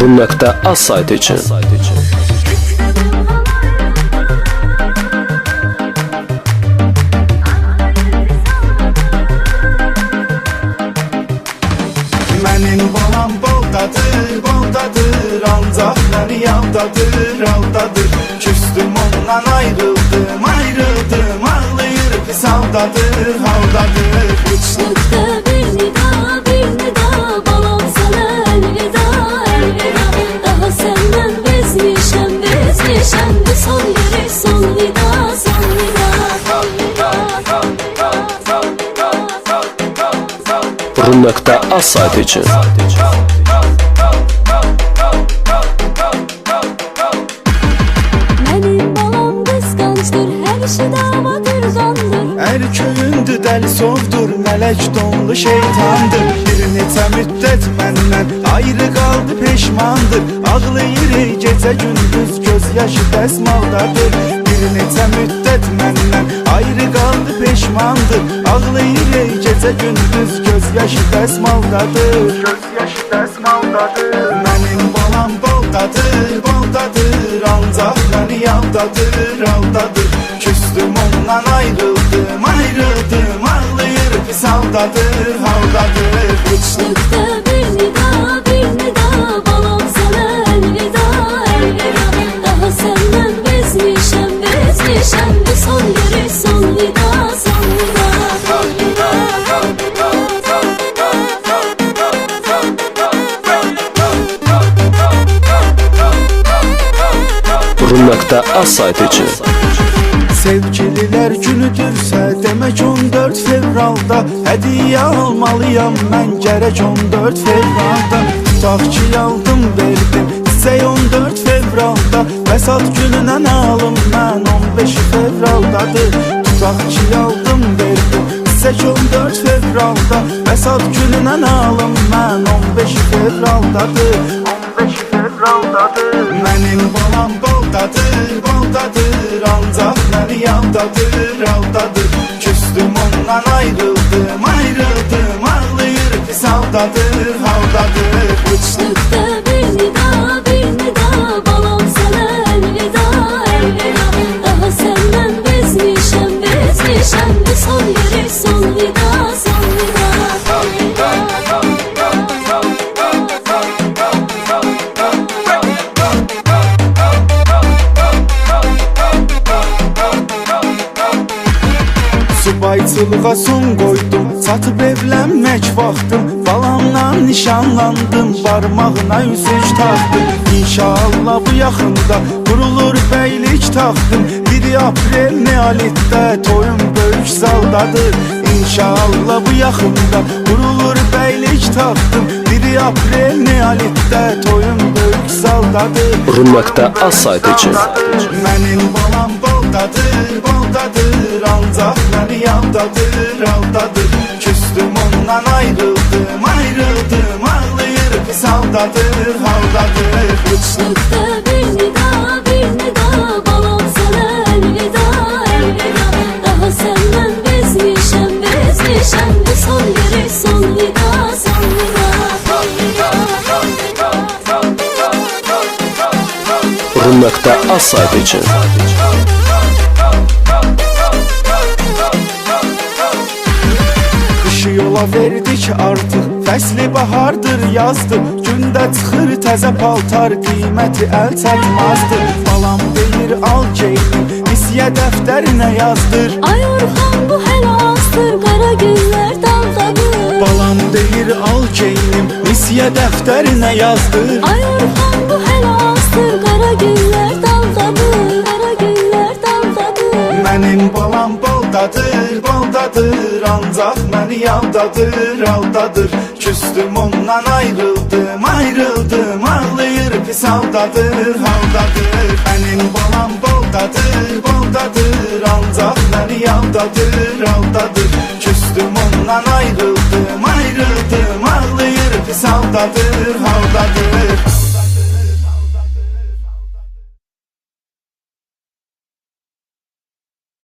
Burun.az saytı için. Mənim balam boldadır, boldadır Ancaq məni yaldadır, aldadır Küstüm ondan ayrıldım, Benim balam kıskançtır Her işi davadır köyündü dəli sovdur, mələk donlu şeytandır. Bir neçə müddət məndən ayrı qaldı peşmandır Ağlayır ey gecə gündüz göz yaşı dəsmaldadır Bir ey gecə gündüz göz yaşı dəsmaldadır Göz yaşı dəsmaldadır Mənim balam boldadır, boldadır Ancaq məni yaldadır, aldadır Küstüm ondan ayrıldım, ayrıldım. Ağlayır pis haldadır, haldadır. Kışlıkta saytı için. Sevgililer günüdürsə demək 14 fevralda Hədiyyə almalıyam mən gərək 14 fevralda. Tutaq ki aldım verdim Çiçək 14 fevralda. Vəsat gününə alım mən 15 fevraldadır. Tutaq ki aldım verdim Çiçək 14 fevralda. Vəsat gününə alım mən 15 fevraldadır 15 fevraldadır Mənim balam boldadır, boldadır Ancaq məni yaldadır, aldadır Küstüm ondan ayrıldım, ayrıldım. Ağlayır pis haldadır, haldadır Kışlıkta bir nida bir nida. Balam sana elveda elveda. Daha senden bezmişem bezmişem. Bu son yeri son vida son vida Subayçılığa son qoydum Çatıb evlənmək vaxtım Balamla nişanlandım Barmağına üzük taxdım İnşallah bu yaxında Qurulur bəylik taxtım 1 aprel neolitdə Toyum böyük zaldadır İnşallah bu yaxında Qurulur bəylik taxtım 1 aprel neolitdə Toyum böyük zaldadır Burun.az saytı için. Mənim balam boldadır, Ancaq məni yaldadır, aldadır. Küstüm ondan ayrıldım, ayrıldım. Ağlayır pis haldadır, haldadır Kışlıkta bir nida bir nida. Balam sana elveda elveda Daha senden bezmişem bezmişem. Bu son yeri son vida son vida Son vida Qışı yola verdik artıq Fəsli bahardır, yazdır. Gündə çıxır təzə paltar Qiyməti əl çatmazdır. Balam deyir al geydim Misiyə dəftərinə yazdır. Ay Orhan bu hələ azdır Qara günlər daldadır Balam deyir al geynim Misiyə dəftərinə yazdır. Ay Orhan bu hələ azdır Qara günlər daldadır Qara günlər daldadır Mənim balam boldadır, boldadır Ancaq məni yaldadır, aldadır. Küstüm ondan ayrıldım, ayrıldım Ağlayır pis haldadır, haldadır Mənim balam boldadır, boldadır Ancaq məni yaldadır, aldadır. Küstüm ondan ayrıldım, ayrıldım Ağlayır pis haldadır,